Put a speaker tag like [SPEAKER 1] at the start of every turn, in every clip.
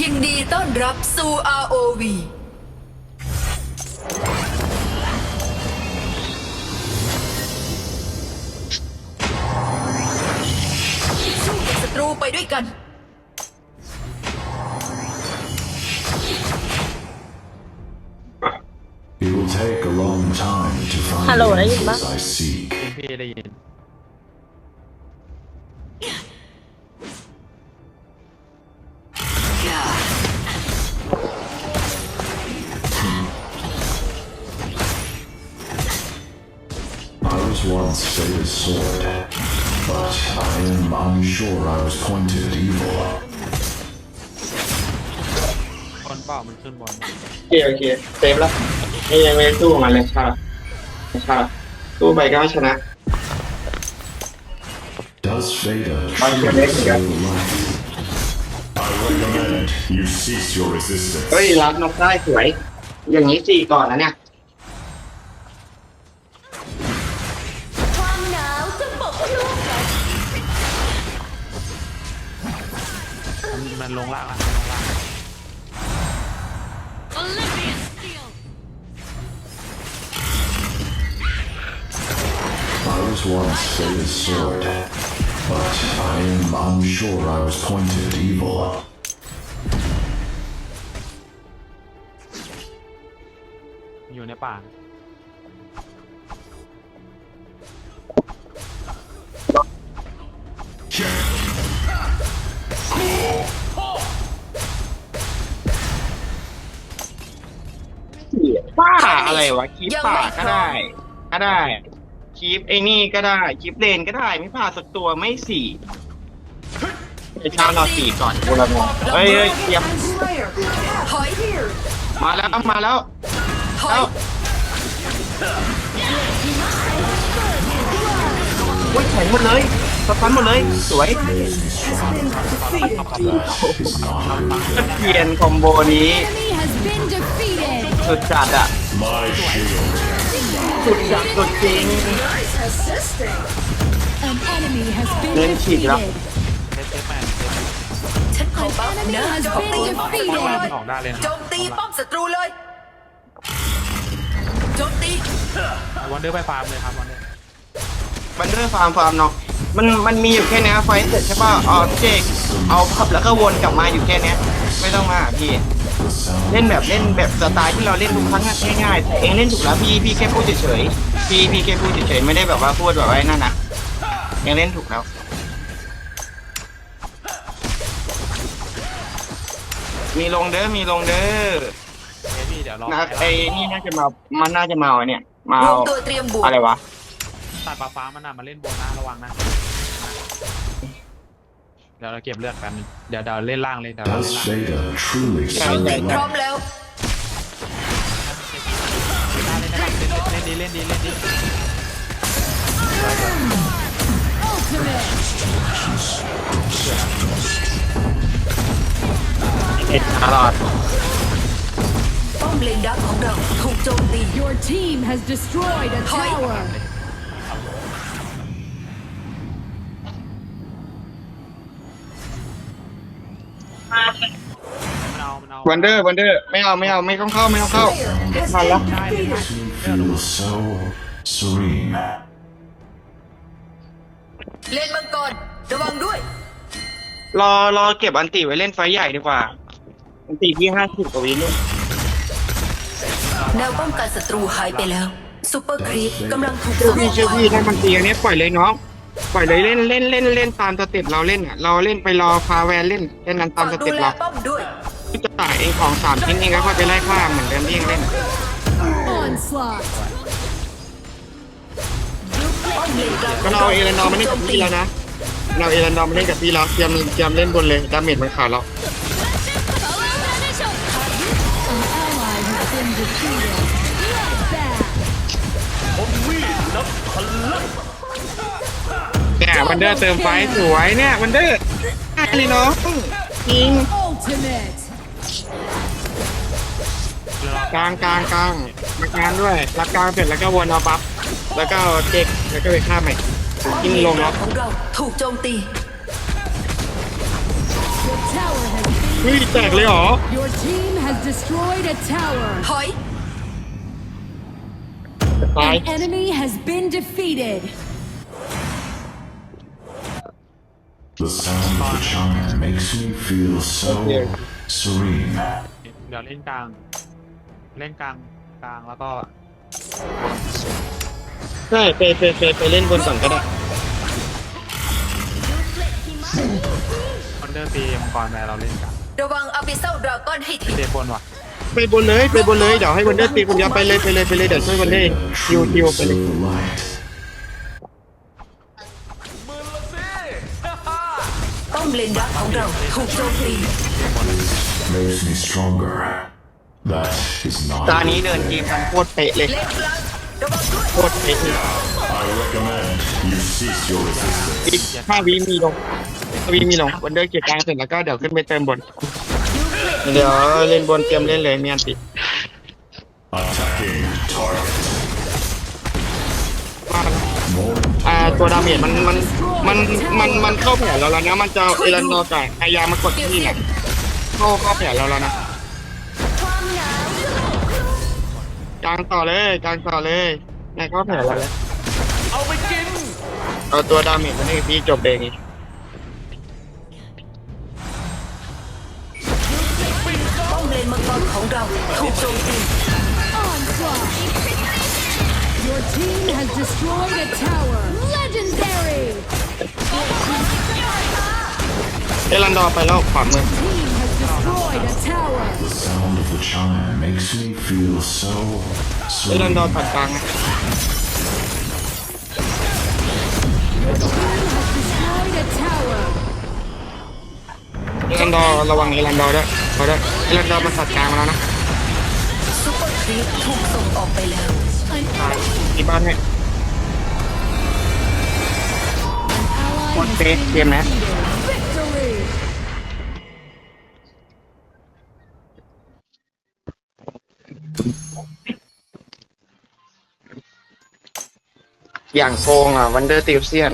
[SPEAKER 1] ยินดีต้อนรับสู่ ROV สู้กับศัตรูไปด้วยกัน
[SPEAKER 2] It will take a long time to find
[SPEAKER 3] Hello,
[SPEAKER 2] the
[SPEAKER 3] ได้ยินปะ
[SPEAKER 2] answers I seek.
[SPEAKER 4] พี่ได้ยิน
[SPEAKER 2] I was once Sega's sword, but I am unsure I was pointed evil.
[SPEAKER 4] คนเปล่ามันขึ้นบน
[SPEAKER 5] โอเคโอเคเซฟแล้วนี่ยังไม่ได้สู้กับมันเลยชาละชาละสู้ไปก็ไม่ชนะ
[SPEAKER 2] Does Veda
[SPEAKER 5] I'm
[SPEAKER 2] truly
[SPEAKER 5] connected.
[SPEAKER 2] save life? I recommend you cease your resistance.
[SPEAKER 5] เฮ้ยรับนกได้สวย อย่างนี้สี่ก่อนนะเนี่ย
[SPEAKER 3] มันมั
[SPEAKER 4] นลงล่างอะลงล่าง
[SPEAKER 2] I was once Sega's sword, but I am unsure I was pointed evil.
[SPEAKER 4] อยู่ในป่า
[SPEAKER 5] อะไรวะคลิปป่าก็ได้ ก็ได้คลิปไอ้นี่ก็ได้คลิปเลนก็ได้ ไม่พลาดสักตัวไม่สี่ไอ้ชาเราสี่ก่อนกูละงงเฮ้ยเฮ้ยเตรียม
[SPEAKER 1] ถอย
[SPEAKER 5] มาแล้วมาแล้ว
[SPEAKER 1] ถอ
[SPEAKER 5] แล้
[SPEAKER 1] ยว
[SPEAKER 5] อุ้ยแข็งหมดเลยสตันหมดเลย สวย
[SPEAKER 2] That is not a
[SPEAKER 5] เปลี่ยนคอมโบนี้
[SPEAKER 6] enemy has been defeated.
[SPEAKER 5] สุดจัดอะ
[SPEAKER 2] my shield.
[SPEAKER 5] สุดจัดสุดจริง
[SPEAKER 6] An enemy has been
[SPEAKER 5] Lên chỉ lắm.
[SPEAKER 6] defeated.
[SPEAKER 4] เซฟเซฟแมนเซฟ
[SPEAKER 1] ฉันขอ
[SPEAKER 6] An
[SPEAKER 1] บัฟ
[SPEAKER 6] enemy
[SPEAKER 1] นะ
[SPEAKER 6] has
[SPEAKER 1] โจม
[SPEAKER 6] been
[SPEAKER 1] ตี
[SPEAKER 6] defeated.
[SPEAKER 4] ออกได้เลยนะ
[SPEAKER 1] โจมตีป้อมศัตรูเลยโจมตี
[SPEAKER 4] วันเดอร์ไปฟาร์มเลยครับวันเดอร์
[SPEAKER 5] บันเดอร์ฟาร์มฟาร์มเนาะมันมันมีอยู่แค่เนี้ยไฟท์เสร็จใช่ป่ะอ๋อเจกเอาพับแล้วก็วนกลับมาอยู่แค่เนี้ยไม่ต้องมาพี่
[SPEAKER 2] The sound
[SPEAKER 5] เล่นแบบเล่นแบบสไตล์ที่เราเล่นทุกครั้งอะง่ายๆแต่เองเล่นถูกแล้วพี่พี่แค่พูดเฉยๆพี่พี่แค่พูดเฉยๆไม่ได้แบบว่าพูดแบบว่าไอ้นั่นนะเองเล่นถูกแล้วมีลงเด้อมีลงเด้อ
[SPEAKER 4] เฮ้ยพี่เดี๋ยวรอ
[SPEAKER 5] นะไอ้นี่น่าจะมามันน่าจะมาไอ้เนี่ย มาร
[SPEAKER 1] ว
[SPEAKER 5] เอา
[SPEAKER 1] มตัวเตรียมบวก
[SPEAKER 5] อะไรวะ
[SPEAKER 4] ตัดปลาฟ้ามันน่ะมาเล่นบนนะระวังนะ เดี๋ยวเราเก็บเลือดกัน เดี๋ยวเดี๋ยวเล่นล่างเลยเดี๋ยวเราเล่น
[SPEAKER 2] Does
[SPEAKER 4] ล่าง
[SPEAKER 2] Veda truly
[SPEAKER 5] Right,
[SPEAKER 2] save
[SPEAKER 5] right,
[SPEAKER 1] พร้อ
[SPEAKER 2] life?
[SPEAKER 1] มแล้ว
[SPEAKER 4] เล่นดีเล่นดีเล่นดี
[SPEAKER 6] Ultimate.
[SPEAKER 5] เอ็ดตลอด
[SPEAKER 1] ป้อมเลนดักของเราถูกโจมตี
[SPEAKER 6] Your team has destroyed a
[SPEAKER 1] Hi.
[SPEAKER 6] tower.
[SPEAKER 5] วันเดอร์วันเดอร์ไม่เอาไม่เอาไม่ต้องเข้าไม่ต้องเข้าทันแล้ว
[SPEAKER 4] ได้เลยนะ
[SPEAKER 2] Feels so serene.
[SPEAKER 1] เลนมังกรระวังด้วย
[SPEAKER 5] รอรอเก็บอันติไว้เล่นไฟท์ใหญ่ดีกว่า อันติพี่ห้าสิบกว่าวินี่
[SPEAKER 1] แนวป้องกันศัตรูหายไปแล้วซูเปอร์ครีปกำลังถูก
[SPEAKER 5] เชื่อ
[SPEAKER 1] ส
[SPEAKER 5] พี่เชื่อพี่ถ้ามันตีอันนี้ปล่อยเลยน้องปล่อยเลยเล่นเล่นเล่นเล่นตามสเต็ปเราเล่นอะเราเล่นไปรอฟาแวนเล่นเล่นนั้นตาม
[SPEAKER 1] ฝาก
[SPEAKER 5] ส
[SPEAKER 1] ดู
[SPEAKER 5] เต็ป
[SPEAKER 1] แล
[SPEAKER 5] เรา
[SPEAKER 1] ป้อมด้วย
[SPEAKER 5] พี่จะต่ายเองของสามชิ้นเองแล้วก็ไปไล่ฆ่าเหมือนเดิมที่เองเล่น
[SPEAKER 6] Onslaught.
[SPEAKER 1] ก็
[SPEAKER 5] เราเอาเอเลนดอร์มาเล่นกับพี่แล้วนะเราเอเลนดอร์มาเล่นกับพี่แล้วเตรียมเตรียมเล่นบนเลยดาเมจมันขาดเรา
[SPEAKER 6] An ally has been defeated. Bloodbath.
[SPEAKER 5] เนี่ยวันเดอร์เติมไฟสวยเนี่ยวันเดอร์ได้เลยเน้องจริง
[SPEAKER 6] Ultimate.
[SPEAKER 5] กลางกลางกลางมากลางด้วยรับกลางเสร็จแล้วก็วนเอาบัฟแล้วก็เอาเจ็กแล้วก็ไปฆ่าใหม่กินลง
[SPEAKER 1] เลน
[SPEAKER 5] เนาะ
[SPEAKER 1] ของเราถูกโจมตี
[SPEAKER 6] The tower has been
[SPEAKER 5] ฮ้ยแตกเลยเหรอ
[SPEAKER 6] Your team has destroyed a tower.
[SPEAKER 1] ถอย
[SPEAKER 5] ตาย
[SPEAKER 6] An enemy has been defeated.
[SPEAKER 2] The sound of the chime makes me feel so serene.
[SPEAKER 4] เดี๋ยวเล่นกลาง เล่นกลางกลางแล้วก็
[SPEAKER 5] ใช่ไปไปไปไปเล่นบนก่อนก็ได้
[SPEAKER 4] คอนเดอร์ตีมังกรไปเราเล่นกลาง
[SPEAKER 1] ระวังอาบิเซลดราก้อนให้ที
[SPEAKER 4] เตะบนว่ะ
[SPEAKER 5] ไปบนเลยไปบนเลยเดี๋ยวให้วันเดอร์ตีคนเดียวไปเลยไปเลยไปเลยเดี๋ยวช่วยวันเดอร์คิวคิวไปเลย
[SPEAKER 2] Through the light.
[SPEAKER 1] ป้อมเลนดักของเราถูกโจมตี
[SPEAKER 2] Makes me stronger. That is not.
[SPEAKER 5] ตานี้เดินเกมกันโคตรเป๊ะเลย
[SPEAKER 1] เลนกลางระวังด้วย
[SPEAKER 5] โคตรเป๊ะเลย
[SPEAKER 2] I recommend you cease your resistance.
[SPEAKER 5] อีกห้าวิมีลงห้าวิมีลงวันเดอร์เกียร์กลางเสร็จแล้วก็เดี๋ยวขึ้นไปเติมบน เดี๋ยวเล่นบนเตรียมเล่นเลยเมียนติ
[SPEAKER 2] Attacking target.
[SPEAKER 5] มาแล้ว
[SPEAKER 2] More
[SPEAKER 5] อ่าตัวดาเมจมันมันมันมันมันเข้าแผนเราแล้วนะ มันจะเอาเอรันดอร์กับไอยามากดที่เนี่ยเข้าเข้าแผนเราแล้วนะ กลางต่อเลยกลางต่อเลยนายเข้าแผนเราแล้วเอาไปกิน เอาตัวดาเมจมันเองพี่จบเอง
[SPEAKER 1] ป้อมเลนมังกรของเราถูกโจมตี
[SPEAKER 6] Onslaught. Your team has destroyed a tower. Legendary.
[SPEAKER 5] เอรันดอร์ไปแล้วขวามือ
[SPEAKER 6] Team has destroyed a tower.
[SPEAKER 2] The sound of the chime makes me feel so
[SPEAKER 5] เอรัน
[SPEAKER 2] serene.
[SPEAKER 5] ดอร์ตัดกลางนะ
[SPEAKER 6] Destroyed a tower.
[SPEAKER 5] เอรันดอร์ระวังเอรันดอร์ด้วยเขาด้วยเอรันดอร์มาตัดกลางมาแล้วนะ
[SPEAKER 1] ซุปเปอร์ครีปถูกส่งออกไปแล้ว
[SPEAKER 6] An
[SPEAKER 5] ตายที่บ้านให้
[SPEAKER 6] ally
[SPEAKER 5] One
[SPEAKER 6] has
[SPEAKER 5] face,
[SPEAKER 6] been
[SPEAKER 5] game, man.
[SPEAKER 6] defeated. Victory.
[SPEAKER 5] อย่างโกงอะวันเดอร์ติวเซียน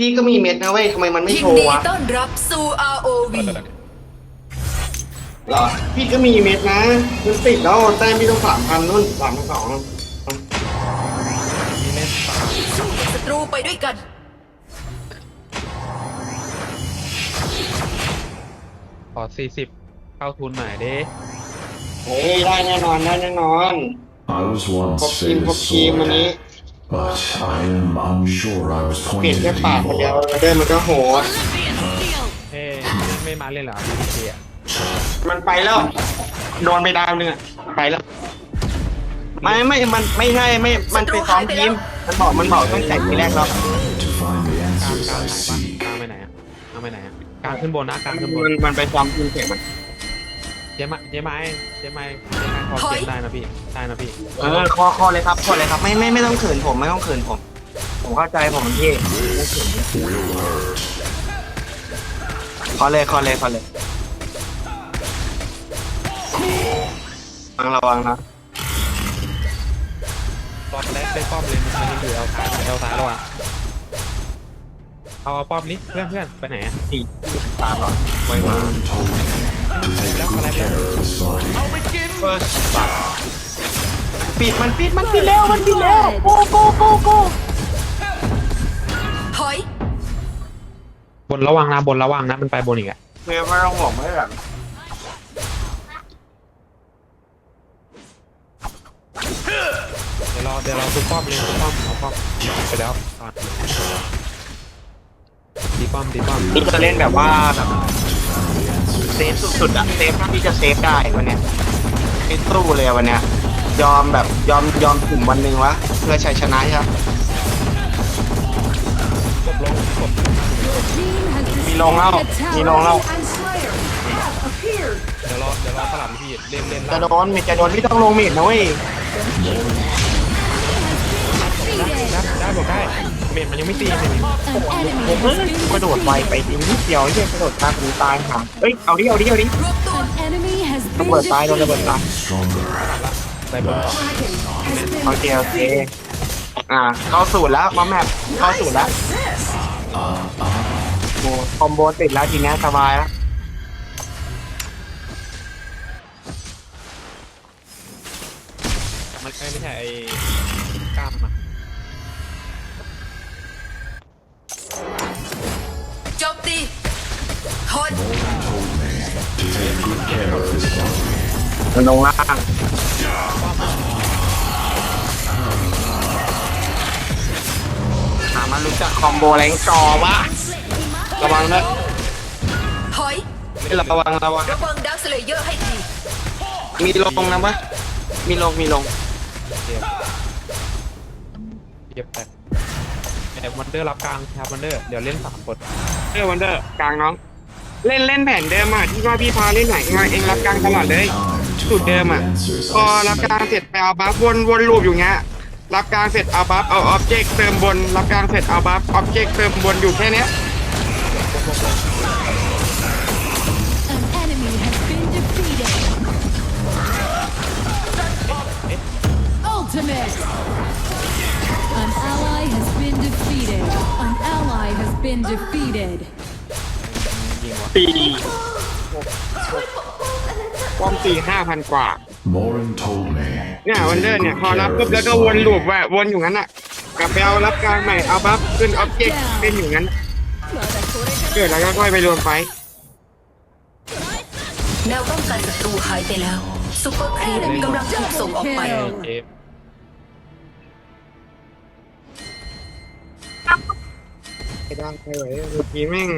[SPEAKER 5] พี่ก็มีเม็ดนะเว้ยทำไมมันไม่
[SPEAKER 1] ยิ
[SPEAKER 5] โช
[SPEAKER 1] น
[SPEAKER 5] ว์
[SPEAKER 1] ดี
[SPEAKER 5] วะ
[SPEAKER 1] ต้อนรับสู่ ROV
[SPEAKER 5] เหรอ พี่ก็มีเม็ดนะมันติดแล้วแต้มพี่ต้องสามพันนู่นสามพันสองนู่น
[SPEAKER 4] มีเล่นปา
[SPEAKER 1] สู้กับศัตรูไปด้วยกัน
[SPEAKER 4] ขอสี่สิบเข้าทุนหน่อยเด้
[SPEAKER 5] เฮ้ยได้แน่นอนได้แน่นอน
[SPEAKER 2] I was
[SPEAKER 5] ครบ
[SPEAKER 2] once
[SPEAKER 5] ทีม
[SPEAKER 2] Seiya's
[SPEAKER 5] ครบทีมวันนี้
[SPEAKER 2] sword, but I am unsure I was
[SPEAKER 5] เปลี่ยน
[SPEAKER 2] pointed
[SPEAKER 5] แค่
[SPEAKER 2] at
[SPEAKER 5] ปากคนเดียว
[SPEAKER 2] evil.
[SPEAKER 5] เดินมันก็โหด
[SPEAKER 4] เฮ้ไม่ไม่มาเล่นเหรอพีพีเคอะ
[SPEAKER 5] มันไปแล้ว โดนไปดาวหนึงอะไปแล้ว ไม่ไม่มันไม่ใช่ไม่มันไปซ้อมทีมมันบอกมันบอกตั้งแต่ทีแรกแล้ว
[SPEAKER 2] To find the
[SPEAKER 4] กลาง
[SPEAKER 2] answers
[SPEAKER 4] กลาง
[SPEAKER 2] I
[SPEAKER 4] ไหนบ้าง
[SPEAKER 2] seek.
[SPEAKER 4] กลางไปไหนอะกลางไปไหนอะกลางขึ้นบนนะกลางขึ้นบน
[SPEAKER 5] มันมันไปซ้อมทีมเสร็จมัน
[SPEAKER 4] เจ๊ไม้เจ๊ไม้เจ๊ไม้เจ๊ไม้พอ
[SPEAKER 1] ถอย
[SPEAKER 4] เก็บได้นะพี่ได้นะพี่
[SPEAKER 5] เออคอคอเลยครับคอเลยครับ ไม่ไม่ไม่ต้องเขินผมไม่ต้องเขินผม ผมเข้าใจผมพี่ไม่เขิน
[SPEAKER 2] Will hurt.
[SPEAKER 5] คอเลยคอเลยคอเลย ระวังระวังนะ
[SPEAKER 4] ตอนแรกได้ป้อมเลยมันยังอยู่เอลซ้ายเอลซ้ายแล้วอะเอาเอาป้อมนี้เพื่อนเพื่อนไปไหนอะ
[SPEAKER 5] สี่สามหรอ
[SPEAKER 4] ไว้มา
[SPEAKER 2] One told me to take good care of his body.
[SPEAKER 5] เฟิร์สปิดมันปิดมันปิดแล้วมันปิดแล้วโกโกโกโก
[SPEAKER 1] ถอย
[SPEAKER 4] บนระวังนะบนระวังนะมันไปบนอีกอะ
[SPEAKER 5] เพื่อไม่ต้องห่วงไม่แบบ
[SPEAKER 4] เดี๋ยวรอเดี๋ยวเราซุปป้อมเลยซุปป้อมเอาป้อมไปแล้วอะดีป้อมดีป้อม
[SPEAKER 5] นี่จะเล่นแบบว่าแบบเซฟสุดๆอะเซฟถ้าพี่จะเซฟได้วันเนี้ยไม่ตู้เลยอะวันเนี้ยยอมแบบยอมยอมกลุ่มวันหนึ่งวะเพื่อชัยชนะใช่ไหม
[SPEAKER 4] กดลงกด
[SPEAKER 6] Your team has
[SPEAKER 5] มีลง
[SPEAKER 6] destroyed
[SPEAKER 5] แล้ว
[SPEAKER 6] a
[SPEAKER 5] มีลงแล้ว
[SPEAKER 6] tower.
[SPEAKER 4] เดี๋ยวรอเดี๋ยวรอสลับพี่เล่นเล่น
[SPEAKER 5] จะ
[SPEAKER 4] ล่าง
[SPEAKER 5] โดนมิดจะโดนพี่ต้องลงมิดนะเว้ย
[SPEAKER 6] Defeated.
[SPEAKER 4] ได้ได้บอกได้เมนมันยังไม่ตีเลย
[SPEAKER 6] An enemy
[SPEAKER 5] ผม
[SPEAKER 6] has been
[SPEAKER 5] กระโดดไวไป
[SPEAKER 6] defeated.
[SPEAKER 5] นิดเดียวเฮียกระโดดตามกูตายหาเอ้ยเอาดิเอาดิเอาดิ
[SPEAKER 1] รวบตัว
[SPEAKER 6] An enemy has
[SPEAKER 5] ระ
[SPEAKER 6] been
[SPEAKER 5] เบิดตายโดนระเบิดตาย
[SPEAKER 6] defeated.
[SPEAKER 2] Stronger.
[SPEAKER 4] ไปบนต่อ
[SPEAKER 5] โอเคโอเคอ่าเข้าสูตรแล้วมาแมปเข้าสูตรแล้วโอ้คอมโบติดแล้วทีนี้สบายแล้ว
[SPEAKER 4] มันไม่ใช่ไอ้กล้ามอะ
[SPEAKER 1] มั
[SPEAKER 5] นลงล่างหามารู้จักคอมโบแรงจอวะระวังนะ
[SPEAKER 1] ถอย
[SPEAKER 5] ระวังระวัง
[SPEAKER 1] ระวังดาวสเลเยอร์ให้ดี
[SPEAKER 5] มีลงนะปะมีลงมีลง
[SPEAKER 4] เย็บแต่แต่วันเดอร์รับกลางครับวันเดอร์ เดี๋ยวเล่นสามคน
[SPEAKER 5] เดออวันเดอร์กลางน้อง เล่นเล่นแผนเดิมอะที่ว่าพี่พาเล่นไหนมาเองรับกลางตลอดเลยสูตรเดิมอะพอรับกลางเสร็จไปเอาบัฟวนวนลูปอยู่เงี้ยรับกลางเสร็จเอาบัฟเอาออบเจกต์เติมบน รับกลางเสร็จเอาบัฟออบเจกต์เติมบนอยู่แค่เนี้ย
[SPEAKER 6] An enemy has been defeated. Ultimate. An ally has been defeated. An ally has been defeated.
[SPEAKER 5] ปีป้อมตีห้าพันกว่า
[SPEAKER 2] Morin told me.
[SPEAKER 5] เนี่ย
[SPEAKER 2] to
[SPEAKER 5] วันเดอ
[SPEAKER 2] take
[SPEAKER 5] ร์เนี่ย
[SPEAKER 2] good
[SPEAKER 5] พอรับ
[SPEAKER 2] care
[SPEAKER 5] ปุ๊บ
[SPEAKER 2] of
[SPEAKER 5] แล้ว
[SPEAKER 2] this
[SPEAKER 5] ก็วน
[SPEAKER 2] body.
[SPEAKER 5] ลูปแวะวนอยู่งั้นอะ กลับไปเอารับกลางใหม่เอาบัฟขึ้นออบเจกต์เป็นอยู่งั้นเกิดแล้วก็ค่อยไปรวมไฟท์
[SPEAKER 1] แนวป้องกันศัตรูหายไปแล้วซูเปอร์ครีปกำลังถูกส่งออกไป
[SPEAKER 6] Kill.
[SPEAKER 4] เอฟ
[SPEAKER 5] ไม่ได้ไม่ไหวเมื่อกี้แม่ง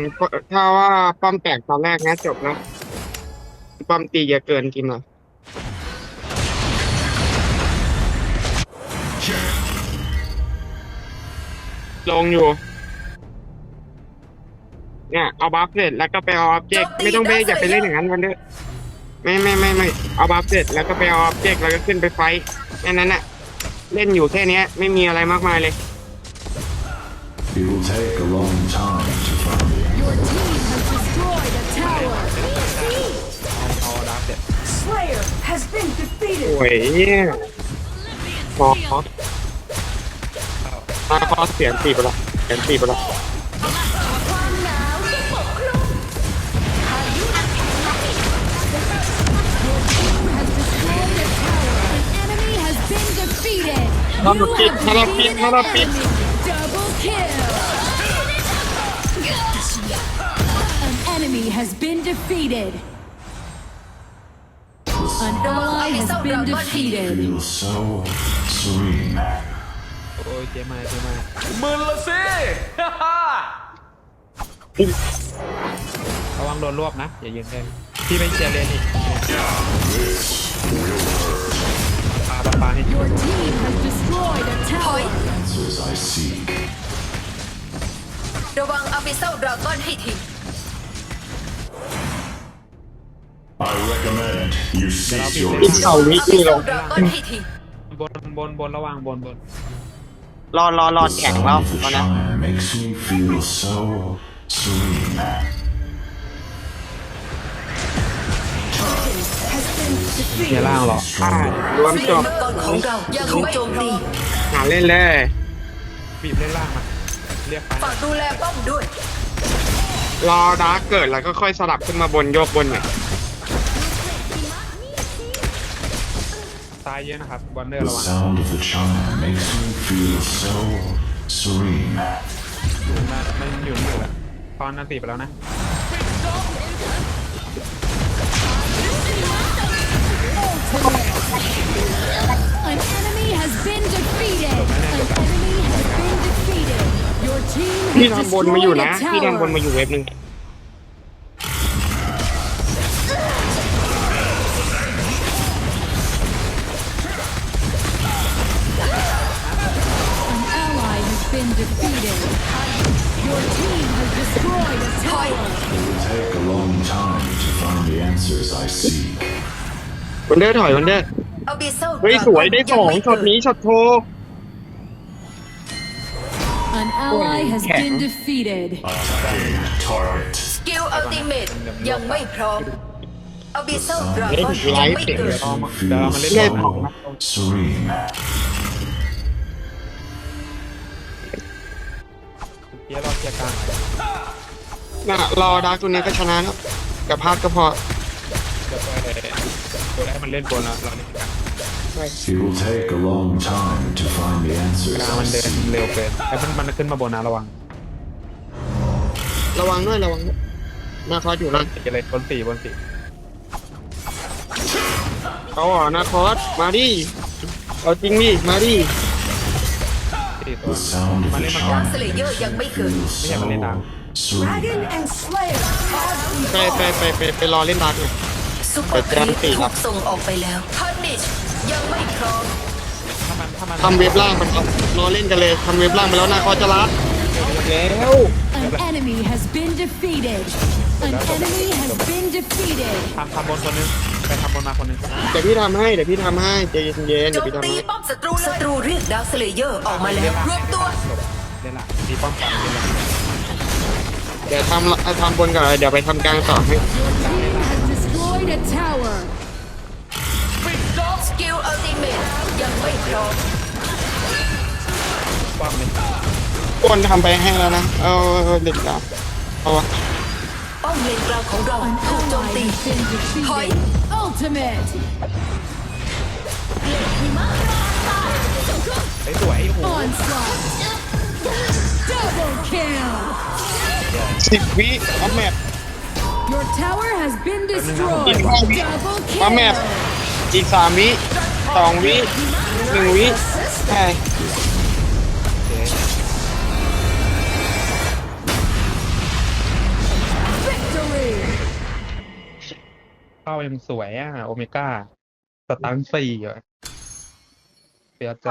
[SPEAKER 5] ถ้าว่าป้อมแตกตอนแรกนะจบนะป้อมตีเยอะเกินกินเหรอลงอยู่ เนี่ย เอาบัฟเสร็จแล้วก็ไปเอาออบเจกต์ไม่ต้องไปอย่าไปเล่นอย่างนั้นวันเด้อไม่ไม่ไม่ไม่เอาบัฟเสร็จแล้วก็ไปเอาออบเจกต์แล้วก็ขึ้นไปไฟท์แค่นั้นน่ะเล่นอยู่แค่เนี้ยไม่มีอะไรมากมายเลย
[SPEAKER 2] It will take a long time to find the
[SPEAKER 6] Your team has destroyed a tower.
[SPEAKER 4] เอาดับเสร็จ
[SPEAKER 1] Slayer has been defeated
[SPEAKER 5] โอ้ยเนี่ยพอตาคอเสียงตีไปและเสียงตีไปและ
[SPEAKER 6] Has destroyed a tower. An enemy has been defeated.
[SPEAKER 5] ถ้าเรา
[SPEAKER 6] You
[SPEAKER 5] ปิด
[SPEAKER 6] have
[SPEAKER 5] ถ้าเราปิด
[SPEAKER 6] defeated
[SPEAKER 5] ถ้า
[SPEAKER 6] an
[SPEAKER 5] เราปิด
[SPEAKER 6] enemy. Double kill. An enemy has been defeated. An ally has been defeated.
[SPEAKER 2] feel so serene.
[SPEAKER 4] โอ้ยเจ๊มาเจ๊มา
[SPEAKER 3] มึนละสิ
[SPEAKER 4] ระวังโดนรวบนะ อย่ายืนเล่นพี่ไปเชียร์เลนอีกปาปาปาให้
[SPEAKER 6] Your team has destroyed a
[SPEAKER 1] ถอย
[SPEAKER 6] tower.
[SPEAKER 2] Answers I seek.
[SPEAKER 1] ระวังอาบิเซลดราก้อนให้ที
[SPEAKER 2] I recommend you cease your
[SPEAKER 5] ปิดเข่าวิ
[SPEAKER 1] อา
[SPEAKER 5] กี
[SPEAKER 1] บิเซ
[SPEAKER 5] ล
[SPEAKER 1] ล
[SPEAKER 5] ง
[SPEAKER 1] ดราก้อนให้ที
[SPEAKER 4] บนบนบนระวังบนบน
[SPEAKER 5] รอรอรอ
[SPEAKER 2] The
[SPEAKER 5] แข่งเรา
[SPEAKER 2] sound of the
[SPEAKER 5] ตอนนี้
[SPEAKER 2] chime makes me feel so serene.
[SPEAKER 4] เชียร์ล่างหรอ
[SPEAKER 5] อ่ารวมจบ
[SPEAKER 1] มังกรของเรายังถูกโจมตี
[SPEAKER 5] หาเล่นเลย
[SPEAKER 4] บีบเล่นล่างมา เรียกไป
[SPEAKER 1] ฝากดูแลป้อมด้วย
[SPEAKER 5] รอดาร์กเกิดแล้วก็ค่อยสลับขึ้นมาบนโยกบนหน่อย
[SPEAKER 4] ตายเยอะนะครับบอลเนอร์
[SPEAKER 2] The
[SPEAKER 4] ระวัง
[SPEAKER 2] sound of the chime makes me feel so serene.
[SPEAKER 4] มันมันอยู่นี่แหละตอนนั้นตีไปแล้วนะ
[SPEAKER 6] An
[SPEAKER 5] พี่
[SPEAKER 6] has
[SPEAKER 5] ทำบนมาอยู่
[SPEAKER 6] destroyed
[SPEAKER 5] นะ
[SPEAKER 6] a
[SPEAKER 5] พี่ทำบน
[SPEAKER 6] tower.
[SPEAKER 5] มาอยู่เว็บหนึ่ง
[SPEAKER 6] An ally has been defeated. Your team has destroyed a tower.
[SPEAKER 2] It will take a long time to find the answers I seek.
[SPEAKER 5] วันเดอร์ถอยวันเดอร์
[SPEAKER 1] อาบิเซล
[SPEAKER 5] เฮ้ยสวยได้สองช็อตนี้ช็อตโท
[SPEAKER 6] ally has been defeated.
[SPEAKER 2] Attacking target.
[SPEAKER 1] สกิลอัลติเมตยังไม่พร้อมอบิโซดรา
[SPEAKER 5] เฮ้ย
[SPEAKER 1] ก้อน
[SPEAKER 5] ไล
[SPEAKER 1] ยัง
[SPEAKER 5] ฟ์
[SPEAKER 1] ไม่
[SPEAKER 5] เสียง
[SPEAKER 1] เกิ
[SPEAKER 5] เล
[SPEAKER 1] ด
[SPEAKER 5] ย
[SPEAKER 4] เอามา
[SPEAKER 2] Feels
[SPEAKER 4] เดี๋ยวเรามาเล่น
[SPEAKER 5] เล่น
[SPEAKER 4] บ
[SPEAKER 5] ข
[SPEAKER 4] อ
[SPEAKER 5] อง
[SPEAKER 4] ล
[SPEAKER 5] นะ
[SPEAKER 2] serene.
[SPEAKER 4] เดี๋ยวเราเคลียร์กลาง
[SPEAKER 5] น่ะรอดาร์กตัวนี้ก็ชนะแล้วกับพาดก็พอ
[SPEAKER 4] เดี๋ยวไปตัวให้มันเล่นบนแล้วเราเล่นกลาง
[SPEAKER 2] It will take a long time to find the
[SPEAKER 4] ก
[SPEAKER 2] answers
[SPEAKER 4] ลาง
[SPEAKER 2] I
[SPEAKER 4] มันเดิน
[SPEAKER 2] seek.
[SPEAKER 4] เร็วเกินไอ้มันมันขึ้นมาบนนะระวัง
[SPEAKER 5] ระวังด้วยระวังด้วยนาคอสอยู่นั่น
[SPEAKER 4] จะเลยบนสี่บนสี่
[SPEAKER 5] เขาอะนาคอสมาดิเอาจริงดิมาดิ
[SPEAKER 4] สี่ตัว
[SPEAKER 2] The sound of the
[SPEAKER 4] Malay
[SPEAKER 2] shaman
[SPEAKER 1] Slayer yang
[SPEAKER 2] makes me
[SPEAKER 1] may gun.
[SPEAKER 2] feel
[SPEAKER 4] Iya, Malay
[SPEAKER 2] so
[SPEAKER 4] Dang.
[SPEAKER 2] serene.
[SPEAKER 6] and Slayer
[SPEAKER 5] ไปไปไปไปไปรอเล่นดาร์กเลย
[SPEAKER 1] ซุปเปอร์ครีป
[SPEAKER 5] เปิดกลางสี่ค
[SPEAKER 1] ถู
[SPEAKER 5] รับ
[SPEAKER 1] กส่งออกไปแล้วพันนิช ยังไม่พร้อม
[SPEAKER 4] ถ้ามันถ้ามัน
[SPEAKER 5] ทำเว็บล่างมันเอารอเล่นกันเลยทำเว็บล่างไปแล้วนาคอสจะรัดแล้ว
[SPEAKER 6] An enemy has been defeated. An enemy has been defeated.
[SPEAKER 4] ทำทำบนคนนึงไปทำบนมาคนนึง
[SPEAKER 5] เดี๋ยวพี่ทำให้เดี๋ยวพี่ทำให้ใจเย็นๆ
[SPEAKER 1] โจ
[SPEAKER 5] เดี๋ยว
[SPEAKER 1] ม
[SPEAKER 5] พี่ทำ
[SPEAKER 1] ตี
[SPEAKER 5] ให้
[SPEAKER 1] ป้อมศัตรูศัตรูเรียกดาวสเลเยอร์ออกมาแล้วรวมตัว
[SPEAKER 4] เล่นละตีป้อมก่อนเล่นละ
[SPEAKER 5] เดี๋ยวทำทำบนก่อนเลยเดี๋ยวไปทำกลางต่อให้
[SPEAKER 6] Your team has destroyed a tower.
[SPEAKER 1] สกิลอัลติเมตยังไม่พร้อม
[SPEAKER 4] ป้อมเลย
[SPEAKER 5] บนทำไปให้แล้วนะ เอาเด็กดาบเอาวะ
[SPEAKER 1] ป้อมเลนกลางของเรา
[SPEAKER 6] An
[SPEAKER 1] ถูกโจม
[SPEAKER 6] ally
[SPEAKER 1] ตี
[SPEAKER 6] has been defeated. Ultimate.
[SPEAKER 4] ไอ้สวยโอ้โห
[SPEAKER 6] Onslaught. Double kill.
[SPEAKER 5] สิบวิออฟแมป
[SPEAKER 6] Your tower has been destroyed.
[SPEAKER 5] Double
[SPEAKER 6] Double
[SPEAKER 5] map.
[SPEAKER 6] kill.
[SPEAKER 5] อีกสามวิ สองวิหนึ่งวิใช่
[SPEAKER 4] เข้ายังสวยอะ โอเมก้า สตันสี่อะเสียใจ